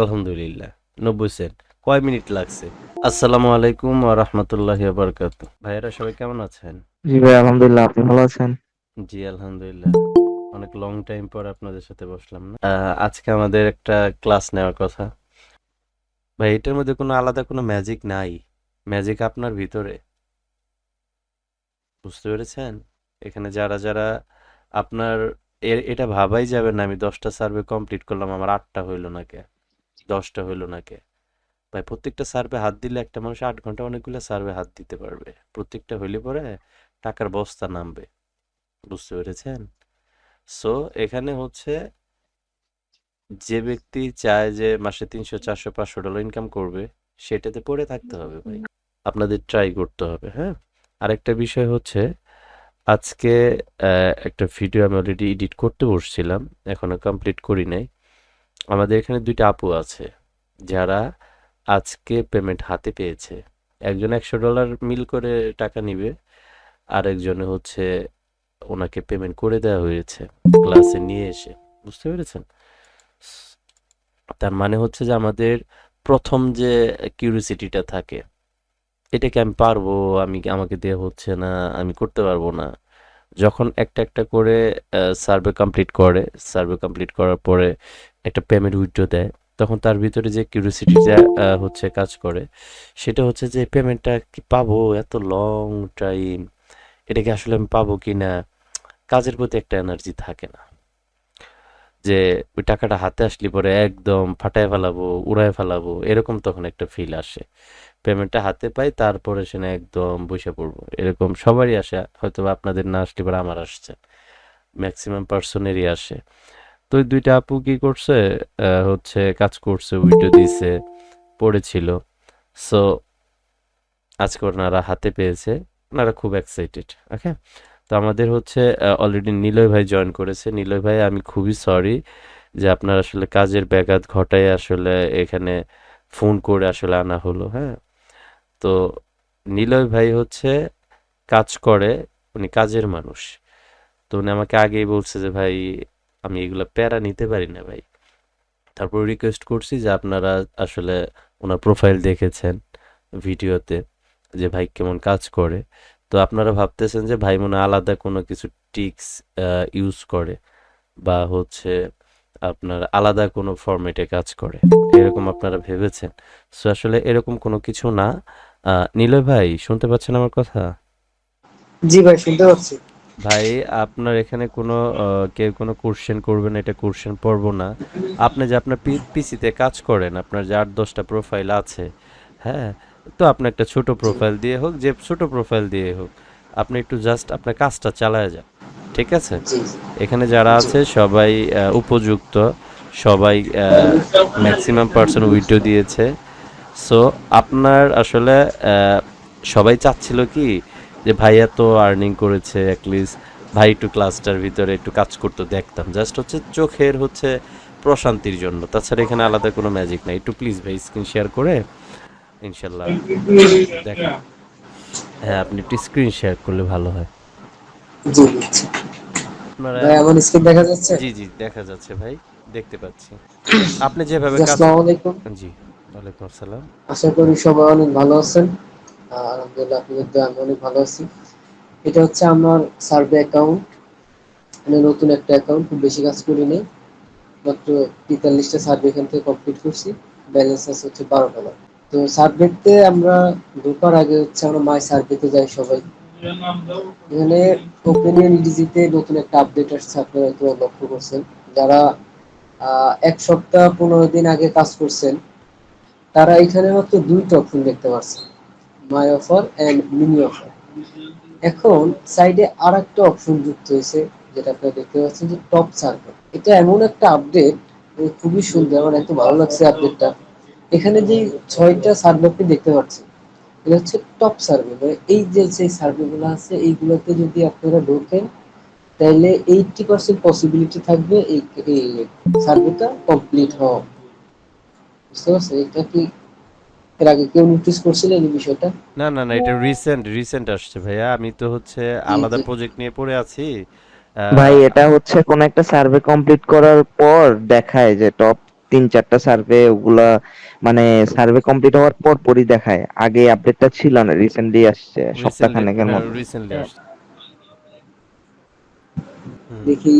আলহামদুলিল্লাহ নব্বই সেন্ট। কয় মিনিট লাগছে? আসসালামু আলাইকুম ওয়া রাহমাতুল্লাহি ওয়া ভাইয়েরা সবাই কেমন আছেন? জি ভাই আলহামদুলিল্লাহ আপনি ভালো আছেন? জি আলহামদুলিল্লাহ। অনেক লং টাইম পর আপনাদের সাথে বসলাম না। আজকে আমাদের একটা ক্লাস নেওয়ার কথা। ভাই এটার মধ্যে কোনো আলাদা কোনো ম্যাজিক নাই। ম্যাজিক আপনার ভিতরে। বুঝতে পেরেছেন? এখানে যারা যারা আপনার এটা ভাবাই যাবে না আমি দশটা সার্ভে কমপ্লিট করলাম আমার আটটা হইল না কে। দশটা হইল না কে ভাই, প্রত্যেকটা সার্ভে হাত দিলে একটা মানুষ আট ঘণ্টা অনেকগুলো সার্ভে হাত দিতে পারবে। প্রত্যেকটা হইলে পরে টাকার বস্তা নামবে। বুঝতে পেরেছেন? সো এখানে হচ্ছে যে ব্যক্তি চায় যে মাসে তিনশো, চারশো, পাঁচশো ডলার ইনকাম করবে, সেটাতে পড়ে থাকতে হবে ভাই। আপনাদের ট্রাই করতে হবে হ্যাঁ? আরেকটা বিষয় হচ্ছে, আজকে একটা ভিডিও আমি অলরেডি এডিট করতে বসছিলাম, এখনও কমপ্লিট করি নাই। আমাদের এখানে দুইটা আপু আছে, যারা আজকে পেমেন্ট হাতে পেয়েছে। একজন একশো ডলার মিল করে টাকা নিবে আর একজনে হচ্ছে ওনাকে পেমেন্ট করে দেওয়া হয়েছে ক্লাসে নিয়ে এসে। বুঝতে পেরেছেন? তার মানে হচ্ছে যে আমাদের প্রথম যে কিউরিসিটিটা থাকে, এটাকে আমি পারব, আমি আমাকে দেওয়া হচ্ছে না, আমি করতে পারব না। যখন একটা একটা করে সার্ভে কমপ্লিট করে সার্ভে কমপ্লিট করার পরে একটা পেমেন্ট উইথড্র দেয়, তখন তার ভিতরে যে কিউরিসিটিটা হচ্ছে কাজ করে, সেটা হচ্ছে যে পেমেন্টটা কি পাবো এত লং টাইম এটাকে আসলে আমি পাবো কি না কাজের প্রতি একটা এনার্জি থাকে না। যে ওই টাকাটা হাতে আসলে পরে একদম ফাটায় ফেলাবো, উড়ায় ফেলাবো, এরকম তখন একটা ফিল আসে। পেমেন্টটা হাতে পাই, তারপরে সে একদম বসে পড়ব। এরকম সবারই আসে হয়তো আপনাদের না আসলে পরে আমার আসছে। ম্যাক্সিমাম পার্সনেরই আসে। তো দুইটা আপু কি করছে? হচ্ছে কাজ করছে উইডিও দিছে, পড়েছিল। সো আজকে ওনারা হাতে পেয়েছে। ওনারা খুব এক্সাইটেড ওকে তো আমাদের হচ্ছে অলরেডি নিলয় ভাই জয়েন করেছে। নিলয় ভাই, আমি খুবই সরি যে আপনার আসলে কাজের ব্যাঘাত ঘটায় আসলে এখানে ফোন করে আসলে আনা হলো হ্যাঁ? তো নিলয় ভাই হচ্ছে কাজ করে, উনি কাজের মানুষ। তো উনি আমাকে আগেই বলছে যে, ভাই আমি এগুলো প্যারা নিতে পারি না ভাই। তারপর রিকোয়েস্ট করছি যে আপনারা আসলে ওনার প্রোফাইল দেখেছেন ভিডিওতে যে ভাই কেমন কাজ করে। তো আপনারা ভাবতেছেন যে ভাই মনে আলাদা কোনো কিছু টিক্স ইউজ করে বা হচ্ছে আপনার আলাদা কোনো ফরম্যাটে কাজ করে। এরকম আপনারা ভেবেছেন? সো আসলে এরকম কোনো কিছু না। নিলয় ভাই, শুনতে পাচ্ছেন আমার কথা? জি ভাই, শুনতে পাচ্ছি। ভাই আপনার এখানে কোনো কেউ কোনো কোশ্চেন করবেন এটা কোশ্চেন পড়ব না। আপনি যে আপনার পিসিতে কাজ করেন আপনার যে আট দশটা প্রোফাইল আছে হ্যাঁ তো আপনি একটা ছোট প্রোফাইল দিয়ে হোক যে ছোট প্রোফাইল দিয়ে হোক আপনি একটু জাস্ট আপনার কাজটা চালায় যান ঠিক আছে? এখানে যারা আছে সবাই উপযুক্ত সবাই ম্যাক্সিমাম পার্সন উইডো দিয়েছে। সো আপনার আসলে সবাই চাচ্ছিল কি যে ভাইয়া তো আর্নিং করেছে অ্যাটলিস্ট ভাই একটু ক্লাসটার ভিতরে একটু কাজ করতে দেখতাম। জাস্ট হচ্ছে চোখের হচ্ছে প্রশান্তির জন্য। তাছাড়া এখানে আলাদা কোনো ম্যাজিক নাই। একটু প্লিজ ভাই স্ক্রিন শেয়ার করে ইনশাল্লাহ দেখেন হ্যাঁ আপনি একটু স্ক্রিন শেয়ার করলে ভালো হয়। জি ভাই আমার স্ক্রিন দেখা যাচ্ছে? জি জি দেখা যাচ্ছে ভাই দেখতে পাচ্ছি। আপনি যেভাবে আসসালামু আলাইকুম। জি ওয়ালাইকুম আসসালাম। আশা করি সবাই অনেক ভালো আছেন। আলহামদুলিল্লাহ আপনাদের আমি অনেক ভালো আছি এটা হচ্ছে আমার সার্ভে অ্যাকাউন্ট মানে নতুন একটা অ্যাকাউন্ট খুব বেশি কাজ করি নেই। মাত্র তেতাল্লিশটা সার্ভে এখান থেকে কমপ্লিট করছি। ব্যালেন্স আছে হচ্ছে বারো ডলার তো সার্ভেতে আমরা ঢোকার আগে হচ্ছে আমরা মাই সার্ভেতে যাই সবাই। এখানে ওপেনিয়ন ডিজিতে নতুন একটা আপডেট আসছে, আপনারা হয়তো লক্ষ্য করছেন। যারা এক সপ্তাহ পনেরো দিন আগে কাজ করছেন, তারা এখানে মাত্র দুইটা অপশন দেখতে পাচ্ছেন my offer and mini offer এখন সাইডে আর একটা অপশন যুক্ত হয়েছে, যেটা আপনারা দেখতে পাচ্ছেন যে টপ সার্ভে এটা এমন একটা আপডেট খুবই সুন্দর, আমার এত ভালো লাগছে আপডেটটা। এখানে যে ছয়টা সার্ভে দেখতে পাচ্ছেন, এটা হচ্ছে টপ সার্ভে মানে এই যে যে সার্ভে গুলো আছে, এইগুলোতে যদি আপনারা ঢোকেন, তাহলে এইটটি পার্সেন্ট পসিবিলিটি থাকবে এই সার্ভেটা কমপ্লিট হওয়া। বুঝতে পারছেন? এটা কি এর আগে কেউ নোটিস করছিলেন এই বিষয়টা? না না না এটা রিসেন্ট রিসেন্ট আসছে ভাইয়া। আমি তো হচ্ছে আলাদা প্রজেক্ট নিয়ে পড়ে আছি। ভাই এটা হচ্ছে কোন একটা সার্ভে কমপ্লিট করার পর দেখায় যে টপ তিন চারটা সার্ভে ওগুলা মানে সার্ভে কমপ্লিট হওয়ার পর পরই দেখায়। আগে আপডেটটা ছিল না রিসেন্টলি আসছে সপ্তাহখানেকের মধ্যে। রিসেন্টলি আসছে। দেখি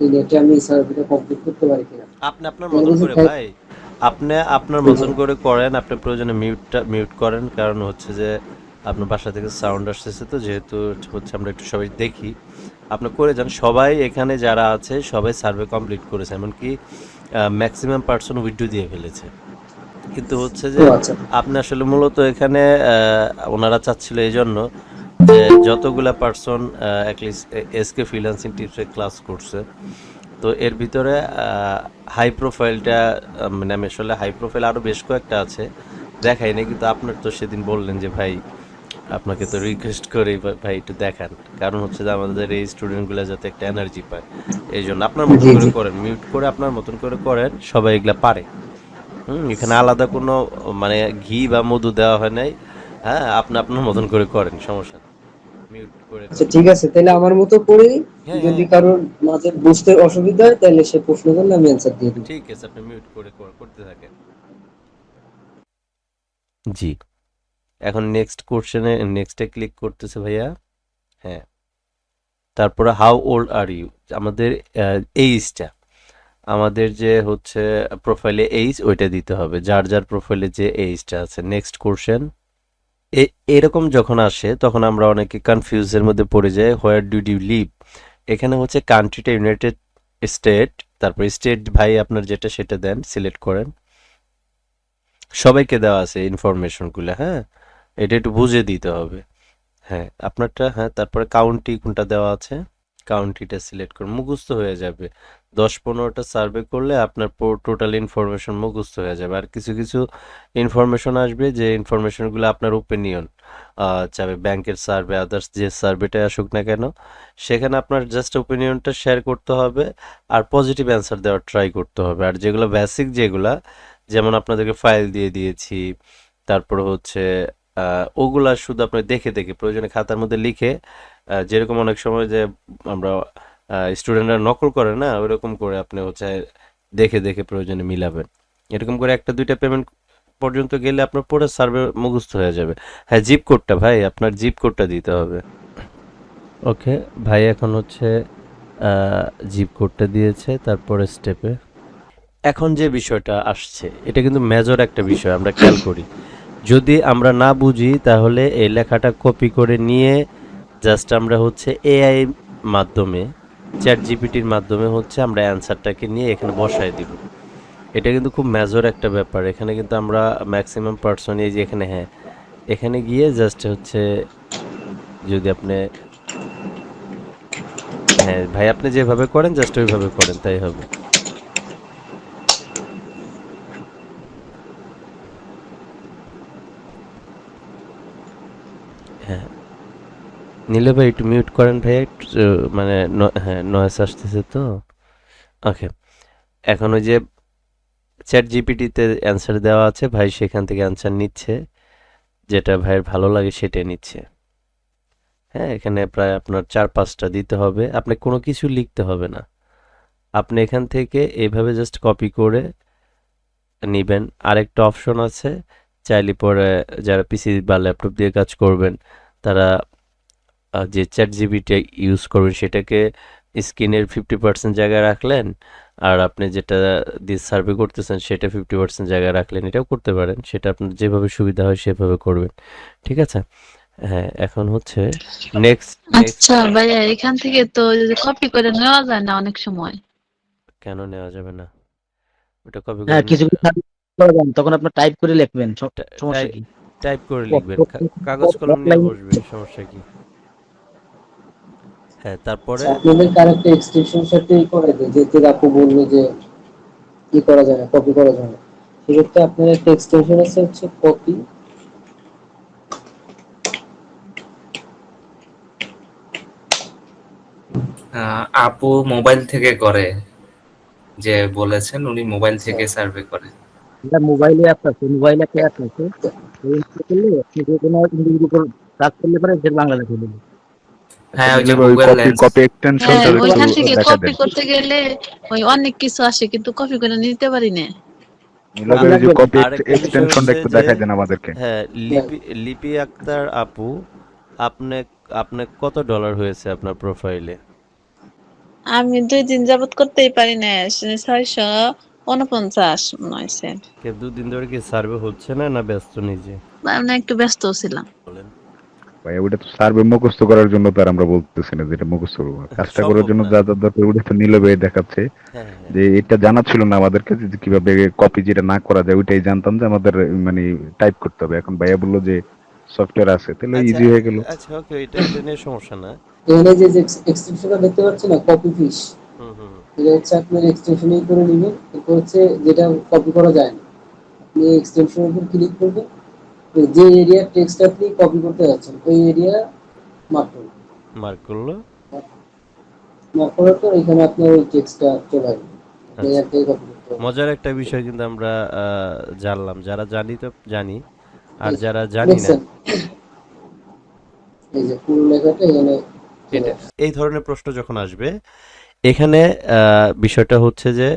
এই নেটে আমি সার্ভেটা কমপ্লিট করতে পারি কিনা। আপনি আপনার মতন করে ভাই। আপনি আপনার মতন করে করেন আপনি প্রয়োজনে মিউটটা মিউট করেন। কারণ হচ্ছে যে আপনার বাসা থেকে সাউন্ড আসতেছে তো যেহেতু হচ্ছে আমরা একটু সবাই দেখি। আপনি করে যান। সবাই এখানে যারা আছে সবাই সার্ভে কমপ্লিট করেছে। এমনকি ম্যাক্সিমাম পার্সন উইড্রো দিয়ে ফেলেছে। কিন্তু হচ্ছে যে আচ্ছা। আপনি আসলে মূলত এখানে ওনারা চাচ্ছিল এই জন্য যে যতগুলা person at least SK freelancing টিপসে class করছে তো এর ভিতরে হাই প্রোফাইলটা মানে আমি আসলে হাই প্রোফাইল আরও বেশ কয়েকটা আছে। দেখাই নাই কিন্তু আপনার তো সেদিন বললেন যে ভাই আপনাকে তো রিকোয়েস্ট করি ভাই একটু দেখান। কারণ হচ্ছে যে আমাদের এই স্টুডেন্টগুলো যাতে একটা এনার্জি পায়। এই জন্য আপনার মতন করে করেন মিউট করে আপনার মতন করে করেন সবাই এগুলা পারে। হুম এখানে আলাদা কোনো মানে ঘি বা মধু দেওয়া হয় নাই। হ্যাঁ আপনি আপনার মতন করে করেন সমস্যা মিউট করে আচ্ছা ঠিক আছে তাহলে আমার মতো করে হ্যাঁ, যদি হ্যাঁ। কারোর মাঝে বুঝতে অসুবিধা হয় তাহলে সে প্রশ্ন করলে আমি অ্যান্সার দিয়ে দিই ঠিক আছে আপনি মিউট করে করতে থাকেন। জি। এখন নেক্সট কোশ্চেনে নেক্সটে ক্লিক করতেছে ভাইয়া। হ্যাঁ। তারপরে হাউ ওল্ড আর ইউ আমাদের এইজটা আমাদের যে হচ্ছে প্রোফাইলে এইজ ওইটা দিতে হবে। যার যার প্রোফাইলে যে এইজটা আছে। নেক্সট কোশ্চেন এরকম যখন আসে, তখন আমরা অনেকে কনফিউজের মধ্যে পড়ে যাই হোয়ার ডু ডিউ লিভ এখানে হচ্ছে কান্ট্রিটা ইউনাইটেড স্টেট তারপর স্টেট ভাই আপনার যেটা সেটা দেন সিলেক্ট করেন। সবাইকে দেওয়া আছে ইনফরমেশনগুলো হ্যাঁ? এটা একটু বুঝে দিতে হবে। হ্যাঁ আপনারটা হ্যাঁ তারপরে কাউন্টি কোনটা দেওয়া আছে? কাউন্টিটা সিলেক্ট করুন, মুখস্থ হয়ে যাবে। দশ পনেরোটা সার্ভে করলে আপনার টোটাল ইনফরমেশন মুখস্থ হয়ে যাবে। আর কিছু কিছু ইনফরমেশন আসবে যে ইনফরমেশনগুলো আপনার ওপিনিয়ন চাবে ব্যাংকের সার্ভে আদার্স যে সার্ভেটা আসুক না কেন, সেখানে আপনার জাস্ট ওপিনিয়নটা শেয়ার করতে হবে আর পজিটিভ অ্যান্সার দেওয়ার ট্রাই করতে হবে। আর যেগুলো বেসিক যেগুলা, যেমন আপনাদেরকে ফাইল দিয়ে দিয়েছি, তারপর হচ্ছে ওগুলা শুধু আপনি দেখে দেখে প্রয়োজনে খাতার মধ্যে লিখে যেরকম অনেক সময় যে আমরা স্টুডেন্টরা নকল করে না ওইরকম করে আপনি হচ্ছে দেখে দেখে প্রয়োজনে মিলাবেন। এরকম করে একটা দুইটা পেমেন্ট পর্যন্ত গেলে আপনার পুরো সার্ভে মুখস্থ হয়ে যাবে। হ্যাঁ জিপ কোডটা ভাই আপনার জিপ কোডটা দিতে হবে। ওকে ভাই এখন হচ্ছে জিপ কোডটা দিয়েছে তারপরে স্টেপে এখন যে বিষয়টা আসছে এটা কিন্তু মেজর একটা বিষয় আমরা খেয়াল করি। যদি আমরা না বুঝি তাহলে এই লেখাটা কপি করে নিয়ে জাস্ট আমরা হচ্ছে এআই মাধ্যমে চ্যাট জিপিটির মাধ্যমে হচ্ছে আমরা অ্যান্সারটাকে নিয়ে এখানে বসায় দিব। এটা কিন্তু খুব মেজর একটা ব্যাপার। এখানে কিন্তু আমরা ম্যাক্সিমাম পার্সন এই যে এখানে হ্যাঁ এখানে গিয়ে জাস্ট হচ্ছে যদি আপনি হ্যাঁ ভাই আপনি যেভাবে করেন জাস্ট ওইভাবে করেন, তাই হবে। হ্যাঁ। নীলে ভাই, একটু মিউট করেন ভাই, একটু মানে হ্যাঁ নয়েস আসতেছে তো। ওকে এখন ওই যে চ্যাট জিপিটিতে অ্যান্সার দেওয়া আছে, ভাই সেখান থেকে অ্যান্সার নিচ্ছে। যেটা ভাইয়ের ভালো লাগে সেটাই নিচ্ছে। হ্যাঁ এখানে প্রায় আপনার চার পাঁচটা দিতে হবে। আপনি কোনো কিছু লিখতে হবে না। আপনি এখান থেকে এইভাবে জাস্ট কপি করে নেবেন। আরেকটা অপশন আছে, চাইলে পরে যারা পিসি বা ল্যাপটপ দিয়ে কাজ করবেন, তারা যে চ্যাট জিবিটি ইউজ করবেন সেটাকে স্ক্রিনের ফিফটি পার্সেন্ট জায়গায় রাখলেন আর আপনি যেটা দিয়ে সার্ভে করতেছেন সেটা ফিফটি পার্সেন্ট জায়গায় রাখলেন এটাও করতে পারেন। সেটা আপনার যেভাবে সুবিধা হয় সেভাবে করবেন। ঠিক আছে? হ্যাঁ এখন হচ্ছে নেক্সট আচ্ছা ভাইয়া এখান থেকে তো কপি করে নেওয়া যায় না অনেক সময়? কেন নেওয়া যাবে না? ওটা কপি হ্যাঁ করে কিছু কিছু করবেন তখন আপনার টাইপ করে লিখবেন সমস্যা কি? টাইপ করে লিখবেন। কাগজ কলম নিয়ে বসবেন সমস্যা কি? হ্যাঁ তারপরে? আপনাদের কারেক্ট এক্সটেনশন সাথে ই করে দেয় যেহেতু আপু বলল যে ই করা যায় না কপি করা যায় না। সেক্ষেত্রে আপনার একটা এক্সটেনশন আছে হচ্ছে কপি আহ, আপু মোবাইল থেকে করে যে বলেছেন উনি মোবাইল থেকে সার্ভে করে। এটা মোবাইলে অ্যাপ আছে মোবাইলে অ্যাপ আছে। করলে আপনি যে কোনো ইন্ডিভিজুয়াল কাজ করলে পারে বাংলা লিখে দেবে হ্যাঁ ওই যে গুগল লেন্স কপি হ্যাঁ এক্সটেনশনটা ওইখান থেকে কপি করতে গেলে ওই অনেক কিছু আসে কিন্তু কপি করে নিতে পারি না। নিলভাই ওই যে লাগবে না। কপি এক্সটেনশনটা একটু দেখাই দেন আমাদেরকে। হ্যাঁ লিপি লিপি আক্তার আপু আপনি আপনি কত ডলার হয়েছে আপনার প্রোফাইলে আমি দুই দিন যাবত করতেই পারি না ছয়শো উনপঞ্চাশ মনে হয়েছে। দুদিন ধরে কি সার্ভে হচ্ছে না না ব্যস্ত নিজে? আমি একটু ব্যস্ত ছিলাম। বলেন। ভাই ওটা তো সার্ভে মুখস্থ করার জন্য তো আর আমরা বলতেছি না যেটা মুখস্থ করব। কাজটা করার জন্য যা যা দরকার ওটা তো নিলভাই দেখাচ্ছে। হ্যাঁ হ্যাঁ। যে এটা জানা ছিল না আমাদেরকে যে কীভাবে কপি যেটা না করা যায় ওইটাই জানতাম যে আমাদের মানে টাইপ করতে হবে। এখন ভাইয়া বলল যে সফটওয়্যার আছে তাহলে আচ্ছা ইজি হয়ে গেল। আচ্ছা ওকে এটা নিয়ে সমস্যা না। এখানে যে এক্সটেনশনটা দেখতে পাচ্ছেন না কপি ফিশ হুম হুম এটা হচ্ছে আপনার এক্সটেনশনই করে নেবেন এরপর হচ্ছে যেটা কপি করা যায় না। আপনি এক্সটেনশনের উপর ক্লিক করবেন যে এরিয়ার টেক্সট আপনি কপি করতে যাচ্ছেন ওই এরিয়া মার্ক করবেন মার্ক করল। মার্ক করার পর এখানে আপনার ওই টেক্সটটা চলে আসবে। আচ্ছা। থেকে কপি করতে মজার একটা বিষয় কিন্তু আমরা জানলাম। যারা জানি তো জানি আর যারা জানি না। এই যে পুরো লেখাটা এখানে চলে এটা। আসছে। এই ধরনের প্রশ্ন যখন আসবে এখানে আহ, বিষয়টা হচ্ছে যে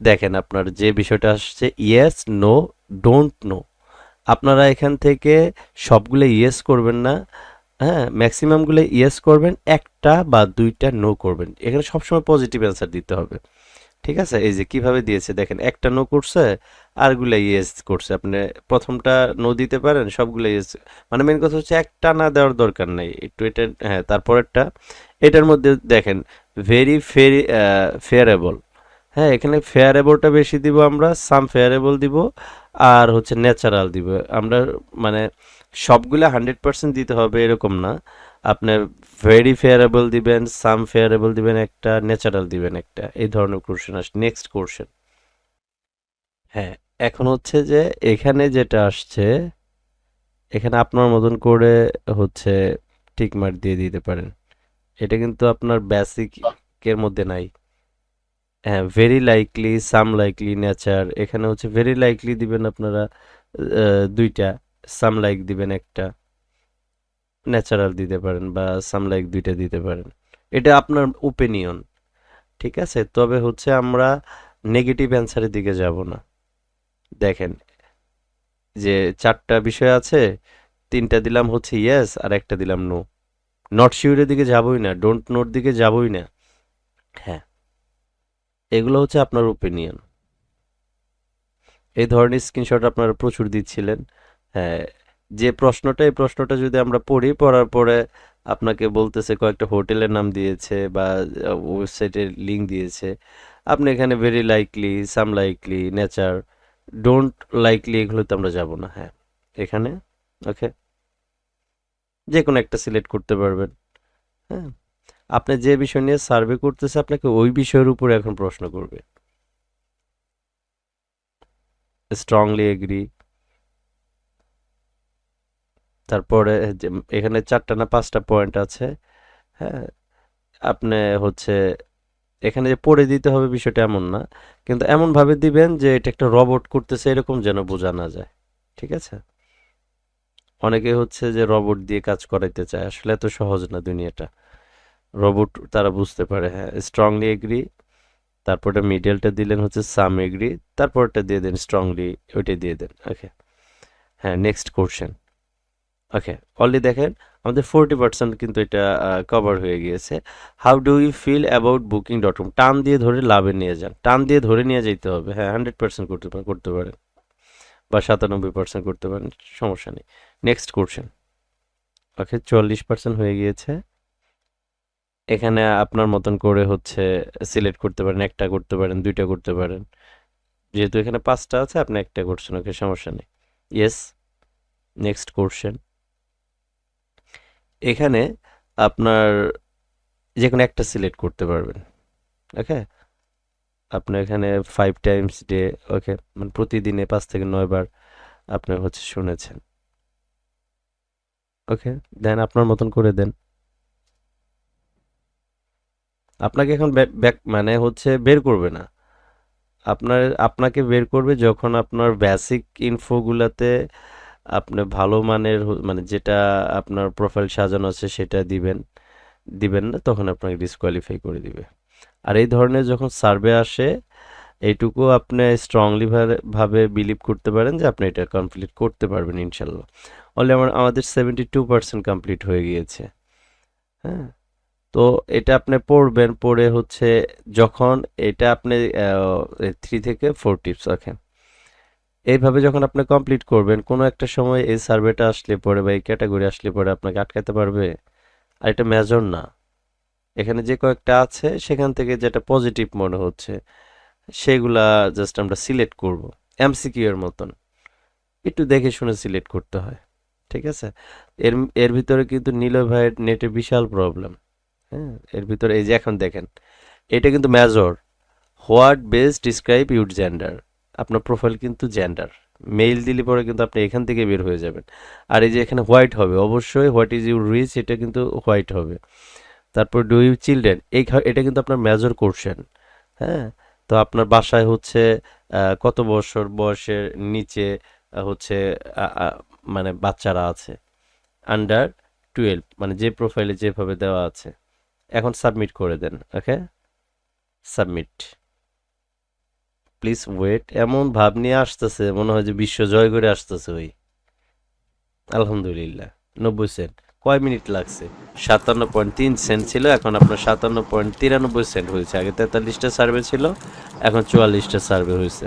দেখেন আপনার যে বিষয়টা আসছে ইয়েস নো ডোন্ট নো আপনারা এখান থেকে সবগুলো ইয়েস করবেন না হ্যাঁ ম্যাক্সিমামগুলো ইয়েস করবেন, একটা বা দুইটা নো করবেন। এখানে সবসময় পজিটিভ অ্যান্সার দিতে হবে। ঠিক আছে? এই যে কীভাবে দিয়েছে, দেখেন, একটা নো করছে, আরগুলা ইয়েস করছে। আপনি প্রথমটা নো দিতে পারেন, সবগুলো ইয়েস মানে মেন কথা হচ্ছে একটা না দেওয়ার দরকার নেই। একটু এটা হ্যাঁ তারপরেরটা, এটার মধ্যে দেখেন ভেরি ফেরি ফেয়ারেবল হ্যাঁ এখানে ফেয়ারেবলটা বেশি দিব আমরা সাম ফেয়ারেবল দিব, আর হচ্ছে ন্যাচারাল দিব। আমরা মানে সবগুলা হান্ড্রেড পার্সেন্ট দিতে হবে এরকম না। আপনার ভেরি ফেয়ারেবল দিবেন সাম ফেয়ারেবল দিবেন একটা ন্যাচারাল দিবেন একটা। এই ধরনের কোশ্চেন আসছে। নেক্সট কোশ্চেন হ্যাঁ এখন হচ্ছে যে এখানে যেটা আসছে, এখানে আপনার মতন করে হচ্ছে টিক মার্ক দিয়ে দিতে পারেন। এটা কিন্তু আপনার বেসিক এর মধ্যে নাই। হ্যাঁ very likely some likely nature এখানে হচ্ছে ভেরি লাইকলি দিবেন আপনারা দুইটা সাম লাইক দিবেন একটা ন্যাচারাল দিতে পারেন বা সাম লাইক দুইটা দিতে পারেন, এটা আপনার ওপিনিয়ন ঠিক আছে? তবে হচ্ছে আমরা নেগেটিভ অ্যান্সারের দিকে যাব না, দেখেন, যে চারটা বিষয় আছে, তিনটা দিলাম হচ্ছে ইয়েস আর একটা দিলাম নো নট শিওরের দিকে যাবই না ডোন্ট নোর দিকে যাবই না হ্যাঁ এগুলো হচ্ছে আপনার ওপিনিয়ন এই ধরনের স্ক্রিনশট আপনারা প্রচুর দিচ্ছিলেন। হ্যাঁ যে প্রশ্নটা, এই প্রশ্নটা যদি আমরা পড়ি, পড়ার পরে আপনাকে বলতেছে কয়েকটা হোটেলের নাম দিয়েছে বা ওয়েবসাইটের লিঙ্ক দিয়েছে। আপনি এখানে very likely some likely nature don't likely এগুলোতে আমরা যাব না। হ্যাঁ এখানে ওকে যে কোনো একটা সিলেক্ট করতে পারবেন। হ্যাঁ। আপনি যে বিষয় নিয়ে সার্ভে করতেছে, আপনাকে ওই বিষয়ের উপরে এখন প্রশ্ন করবে। স্ট্রংলি এগ্রি তারপরে এখানে চারটা না পাঁচটা পয়েন্ট আছে হ্যাঁ? আপনি হচ্ছে এখানে যে পড়ে দিতে হবে বিষয়টা এমন না, কিন্তু এমন ভাবে দিবেন যে এটা একটা রবট করতেছে, এরকম যেন বোঝা না যায়। ঠিক আছে? অনেকে হচ্ছে যে রবট দিয়ে কাজ করাইতে চায়। আসলে এত সহজ না দুনিয়াটা। রোবট তারা বুঝতে পারে হ্যাঁ স্ট্রংলি এগ্রি তারপরটা মিডলটা দিলেন হচ্ছে সাম এগ্রি তারপরটা দিয়ে দেন স্ট্রংলি ওইটা দিয়ে দেন ওকে হ্যাঁ নেক্সট কোশ্চেন ওকে অলরেডি দেখেন আমাদের ফোরটি পার্সেন্ট কিন্তু এটা কভার হয়ে গিয়েছে। How do you feel about booking dot com টান দিয়ে ধরে লাভে নিয়ে যান, টান দিয়ে ধরে নিয়ে যেতে হবে হ্যাঁ হান্ড্রেড পার্সেন্ট করতে পারেন করতে পারেন, বা সাতানব্বই পার্সেন্ট করতে পারেন, সমস্যা নেই। নেক্সট কোশ্চেন ওকে চল্লিশ পার্সেন্ট হয়ে গিয়েছে। এখানে আপনার মতন করে হচ্ছে সিলেক্ট করতে পারেন, একটা করতে পারেন, দুইটা করতে পারেন। যেহেতু এখানে পাঁচটা আছে, আপনি একটা করছেন, ওকে সমস্যা নেই। ইয়েস নেক্সট কোশ্চেন এখানে আপনার যে কোনো একটা সিলেক্ট করতে পারবেন ওকে আপনি এখানে ফাইভ টাইমস ডে ওকে মানে প্রতিদিনে পাঁচ থেকে নয় বার আপনি হচ্ছে শুনেছেন ওকে দেন আপনার মতন করে দেন। আপনাকে এখন ব্যাক মানে হচ্ছে বের করবে না। আপনার, আপনাকে বের করবে যখন আপনার বেসিক ইনফোগুলাতে আপনি ভালো মানের মানে যেটা আপনার প্রোফাইল সাজানো আছে সেটা দিবেন দিবেন না, তখন আপনাকে ডিসকোয়ালিফাই করে দিবে। আর এই ধরনের যখন সার্ভে আসে, এইটুকু আপনি স্ট্রংলি ভাবে বিলিভ করতে পারেন যে আপনি এটা কমপ্লিট করতে পারবেন ইনশাল্লাহ। অলরেডি আমার, আমাদের সেভেন্টি টু পার্সেন্ট কমপ্লিট হয়ে গিয়েছে। হ্যাঁ? তো এটা আপনি পড়বেন, পড়ে হচ্ছে যখন এটা আপনি থ্রি থেকে ফোর টিপস রাখেন। এইভাবে যখন আপনি কমপ্লিট করবেন, কোনো একটা সময় এই সার্ভেটা আসলে পরে বা এই ক্যাটাগরি আসলে পরে আপনাকে আটকাতে পারবে, আর এটা মেজর না। এখানে যে কয়েকটা আছে, সেখান থেকে যেটা পজিটিভ মনে হচ্ছে, সেগুলা জাস্ট আমরা সিলেক্ট করব। এমসিকিউ এর মতন। একটু দেখে শুনে সিলেক্ট করতে হয়, ঠিক আছে? এর এর ভিতরে কিন্তু নীলয় ভাইয়ের নেটে বিশাল প্রবলেম হ্যাঁ এর ভিতরে এই যে এখন দেখেন, এটা কিন্তু major what best describe your gender আপনার প্রোফাইল কিন্তু জেন্ডার মেইল দিলে পরে কিন্তু আপনি এখান থেকে বের হয়ে যাবেন। আর এই যে এখানে হোয়াইট হবে, অবশ্যই হোয়াট ইজ ইউর রিচ এটা কিন্তু হোয়াইট হবে। তারপর ডু ইউ চিলড্রেন এই এটা কিন্তু আপনার মেজর করছেন হ্যাঁ? তো আপনার বাসায় হচ্ছে কত বছর বয়সের নিচে হচ্ছে মানে বাচ্চারা আছে? আন্ডার টুয়েলভ মানে যে প্রোফাইলে যেভাবে দেওয়া আছে। এখন সাবমিট করে দেন ওকে সাবমিট প্লিজ ওয়েট এমন ভাব নিয়ে আসতেছে, মনে হয় যে বিশ্ব জয় করে আসতেছে ওই। আলহামদুলিল্লাহ, নব্বই সেন্ট কয় মিনিট লাগছে? সাতান্ন পয়েন্ট তিন সেন্ট ছিল, এখন আপনার সাতান্ন পয়েন্ট তিরানব্বই সেন্ট হয়েছে। আগে তেতাল্লিশটা সার্ভে ছিল, এখন চুয়াল্লিশটা সার্ভে হয়েছে।